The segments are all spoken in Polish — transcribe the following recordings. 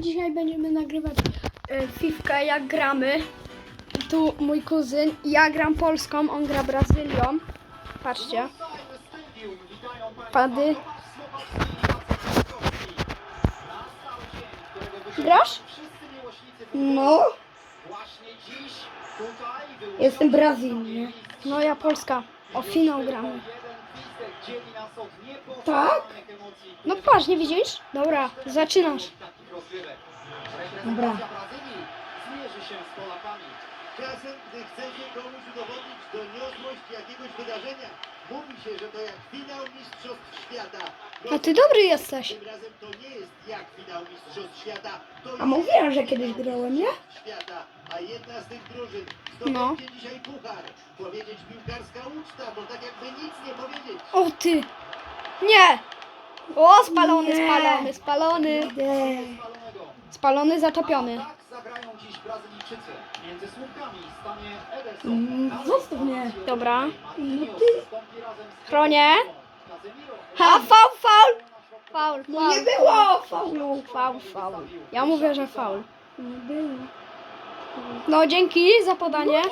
Dzisiaj będziemy nagrywać e, Fifkę, jak gramy. Tu mój kuzyn, ja gram Polską, on gra Brazylią. Patrzcie. Pady. Grasz? No, jestem Brazylią. No ja Polska. O finał gramy. Tak? No patrz, nie widzisz? Dobra, zaczynasz. Dobra. Zmierzy się z Polakami. Czasem, gdy chce się komuś udowodnić doniosłość jakiegoś wydarzenia, mówi się, że to jak finał Mistrzostw Świata. A ty dobry jesteś. Tym razem to nie jest jak finał Mistrzostw Świata, to A mówiłem, że kiedyś grałem, nie? Mistrzostw Świata, a jedna z tych drużyn No. zdobędzie dzisiaj puchar. Powiedzieć piłkarska uczta, bo tak jakby nic nie powiedzieć. O ty. Nie. O, spalony, Nie. spalony, spalony. Spalony, zatopiony. A tak zagrają dziś Brazylijczycy. Między słupkami stanie Ederson. Mm, zostaw mnie. Dobra. No ty. Chronię. Ha, faul, faul. Faul, No faul. nie było faulu. Faul, faul. Ja mówię, że faul. Nie było. No dzięki za podanie.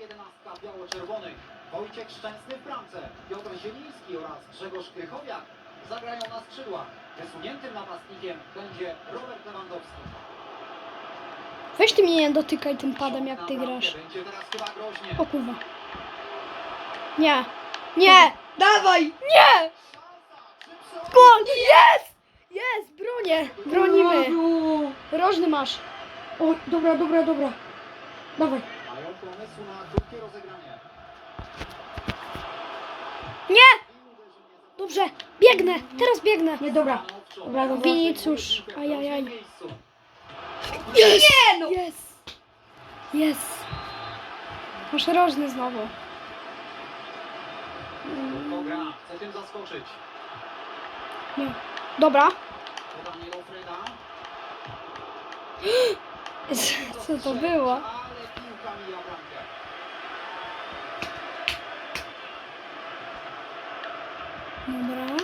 Jedenastka biało-czerwonych. Wojciech Szczęsny w bramce. Piotr Zieliński oraz Grzegorz Krychowiak zagrają na skrzydłach. Wysuniętym napastnikiem będzie Robert Lewandowski. Weź ty mnie nie dotykaj tym padem jak ty grasz. Będzie teraz chyba groźnie. O kurwa. Nie. Nie. Dawaj! Nie. Gol. Jest. Jest. Bronię. Bronimy. Rożny masz. O, dobra, dobra, dobra. Dawaj. Mają pomysł na krótkie rozegranie. Nie. I uderzy nie za- Dobrze. Biegnę. Teraz biegnę. Nie, dobra. Dobra, dobra. Winicjusz. Ajajaj. W miejscu. Jest. Nie no. Jest. Jest. Masz rożny znowu. Dobra, chce tym zaskoczyć. Nie. Dobra. Podanie do Freda. Co to było? Ale piłka mija bramkę. Dobra.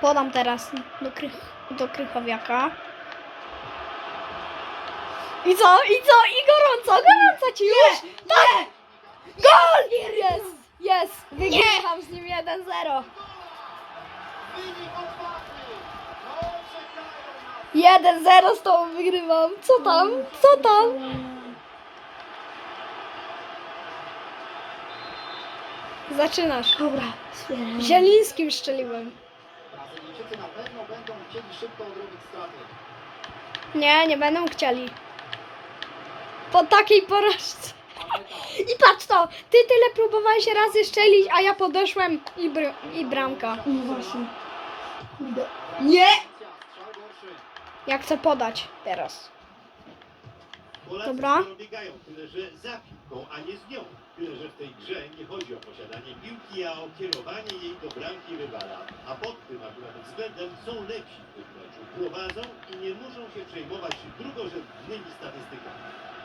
Podam teraz do, krych, do Krychowiaka. I co? I co? I gorąco! Gorąco ci już! Tak! Gol! Jest! Jest! Wygrywam z nim 1-0. Wynik otwarty. No, czekają nas. 1-0 z tobą wygrywam. Co tam? Co tam? Zaczynasz. Dobra, wspieram. Zielińskim szczeliłem. Brazylijczycy na pewno będą chcieli szybko odrobić straty. Nie, nie będą chcieli. Po takiej porażce. I patrz to, ty tyle próbowałeś razy strzelić, a ja podeszłem i, br- i bramka. No właśnie. Nie! Strzał gorszy. Ja chcę podać teraz. Polacy Dobra. biegają, tyle że za piłką, a nie z nią. Tyle, że w tej grze nie chodzi o posiadanie piłki, a o kierowanie jej do bramki rywala. A pod tym akurat względem są lepsi w tym meczu. Prowadzą i nie muszą się przejmować drugorzędnymi statystykami.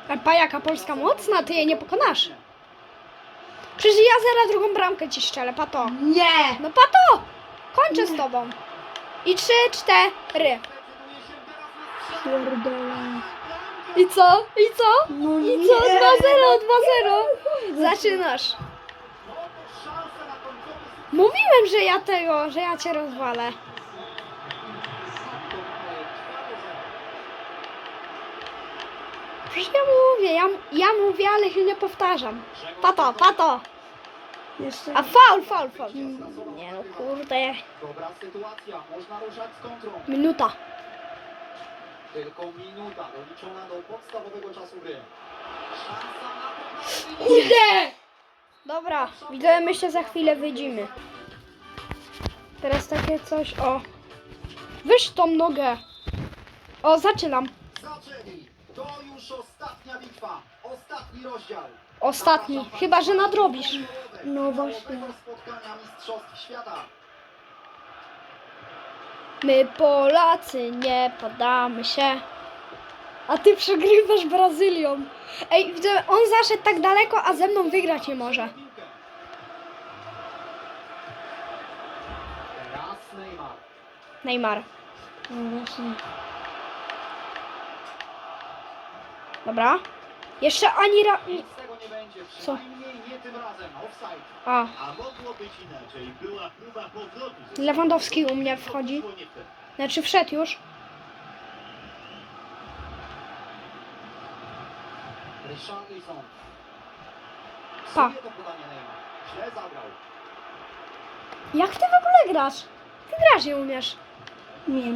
A pajaka polska mocna, ty jej nie pokonasz. Przecież ja zaraz drugą bramkę ci strzelę, pato. Nie! No pato! Kończę z tobą. I trzy, cztery. Pierdolę. I co? I co? No I co? 2-0, 2-0. Zaczynasz. Mówiłem, że ja tego, że ja cię rozwalę. Przecież ja mówię, ja, ja mówię, ale się nie powtarzam. Pato, pato. Jeszcze. A faul, faul, faul. Nie no kurde. Minuta. Tylko minuta doliczona do podstawowego czasu gry. Szansa na. Kurde! Dobra, widzę, my się za chwilę wyjdziemy. Teraz takie coś, o. Wyż tą nogę. O, zaczynam. Zaczęli. To już ostatnia bitwa. Ostatni rozdział. Ostatni. Chyba, że nadrobisz. No właśnie. spotkania Mistrzostw Świata. My Polacy nie poddamy się. A ty przegrywasz Brazylią. Ej, widzę, on zaszedł tak daleko, a ze mną wygrać nie może. Neymar. Dobra. Jeszcze ani ra... Co? A, Lewandowski u mnie wchodzi. Znaczy wszedł już. Pa. Jak ty w ogóle grasz? Ty grasz nie umiesz. Wiem.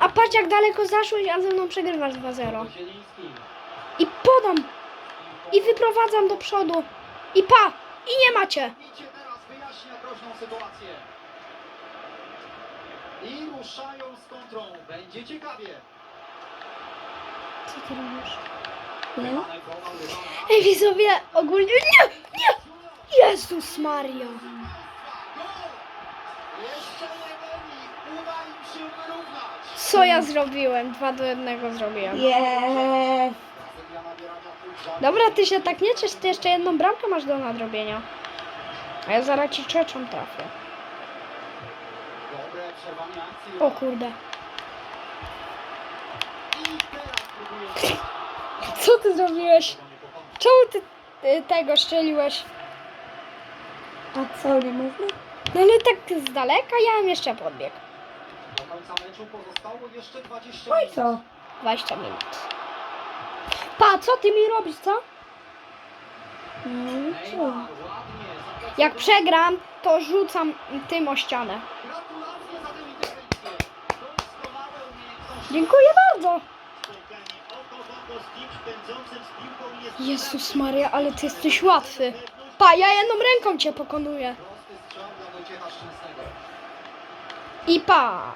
A patrz jak daleko zaszłeś, a ze mną przegrywasz 2-0. Zieliński. I podam. I wyprowadzam do przodu. I pa! I nie macie. Idzie teraz wyjaśnia groźną sytuację. I ruszają z kontrą. Będzie ciekawie. Co ty robisz? Nie? Ej widzowie, ogólnie... Nie! Nie! Jezus Maria. Gol! Jeszcze jeden i uda im się wyrównać. Co ja zrobiłem? 2 do 1 zrobiłem. Jest. Dobra, ty się tak nie ciesz, ty jeszcze jedną bramkę masz do nadrobienia. A ja zaraz ci trzecią trafię. O kurde. Co ty zrobiłeś? Czemu ty, ty tego szczeliłeś? A co, nie można? No ale tak z daleka ja bym jeszcze podbiegł. Do końca meczu pozostało jeszcze 20 No i minut. co? 20 minut. Pa, co ty mi robisz, co? No co? Jak przegram, to rzucam tym o ścianę. Dziękuję bardzo. Jezus Maria, ale ty jesteś łatwy. Pa, ja jedną ręką cię pokonuję. I pa.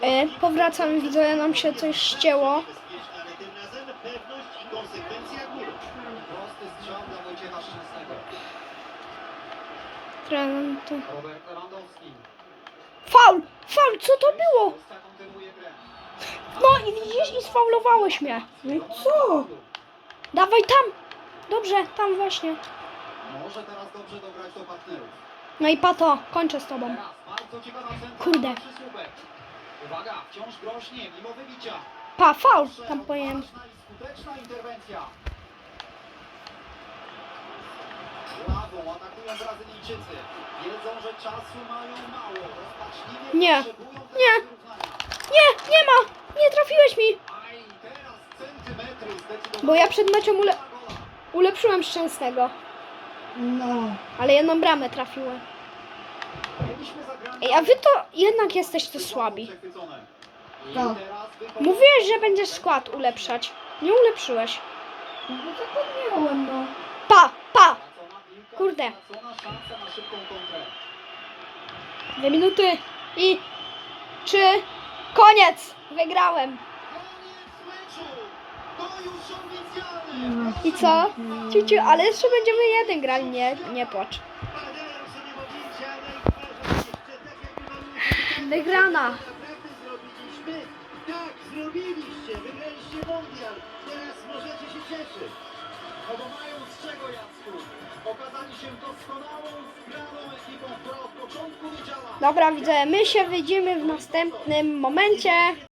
E, pędzącym widzę, nam się coś ścięło. niebezpieczne, Ale tym razem pewność i konsekwencja górą. Prosty strzał Robert Lewandowski. Faul! Faul, co to było? No i widzisz, i sfaulowałeś mnie. No i co? Dawaj tam. Dobrze, tam właśnie. Może teraz dobrze dobrać do partnerów. No i pato, kończę z tobą. Kurde. Uwaga, wciąż groźnie, mimo wybicia. Pa, faul, tam powiem. Nie, nie. Nie, nie ma. Nie trafiłeś mi. Bo ja przed meczem ule- ulepszyłem Szczęsnego. No. Ale jedną bramę trafiłem. Ej, a wy to jednak jesteście słabi. Wykonanie- Mówiłeś, że będziesz skład ulepszać. Nie ulepszyłeś. No zapomniałem, no. Pa, Kurde. Dwie minuty i trzy. Koniec. Wygrałem. I co? Ciuciu, ale jeszcze będziemy jeden grali, nie, nie płacz. Wygrana. Tak, zrobiliście. Wygraliście mundial. Teraz możecie się cieszyć. Mają z czego, Jacku. Okazali się doskonałą, zgraną ekipą, która od początku wiedziała, Dobra, widzę, my się widzimy w następnym momencie.